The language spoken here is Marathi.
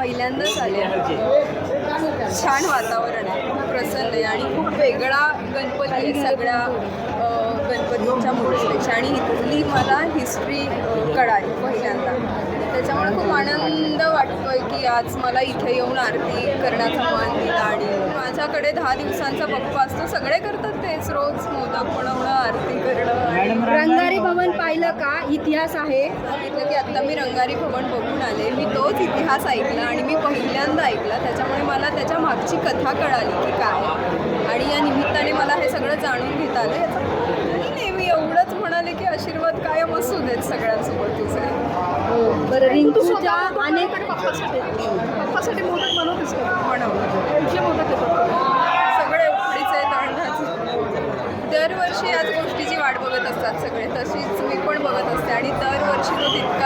पहिल्यांदाच आले छान वातावरण आहे खूप प्रसन्न आहे आणि खूप वेगळा गणपती सगळ्या गणपतीच्या मूर्तीपेक्षा. आणि इथली मला हिस्ट्री कळाली पहिल्यांदा. त्याच्यामुळे खूप आनंद वाटतोय की आज मला इथे येऊन आरती करण्याचा मान दिला आणि माझ्याकडे दहा दिवसांचा बप्पा असतो सगळे करतात तेच रोज. मोदक बनवणं तिथं का इतिहास आहे? सांगितलं की आत्ता मी रंगारी भवन बघून आले. मी तोच इतिहास ऐकला आणि मी पहिल्यांदा ऐकला. त्याच्यामुळे मला त्याच्या मागची कथा कळाली की काय. आणि या निमित्ताने मला हे सगळं जाणून घेता आलं. नाही नेहमी एवढंच म्हणाले की आशीर्वाद कायम असू देत सगळ्यांसोबत तुझे. हो बरं रिंकूच्या अनेक पप्पासाठी मोठं मोदक बनवतेस का? हो बनवलं मोदक सगळे उकडीचे तांदळाचे दरवर्षी याच गोष्टीची वाट बघत असतात सगळे. तशीच मी बघत असते. आणि दरवर्षी तो तितका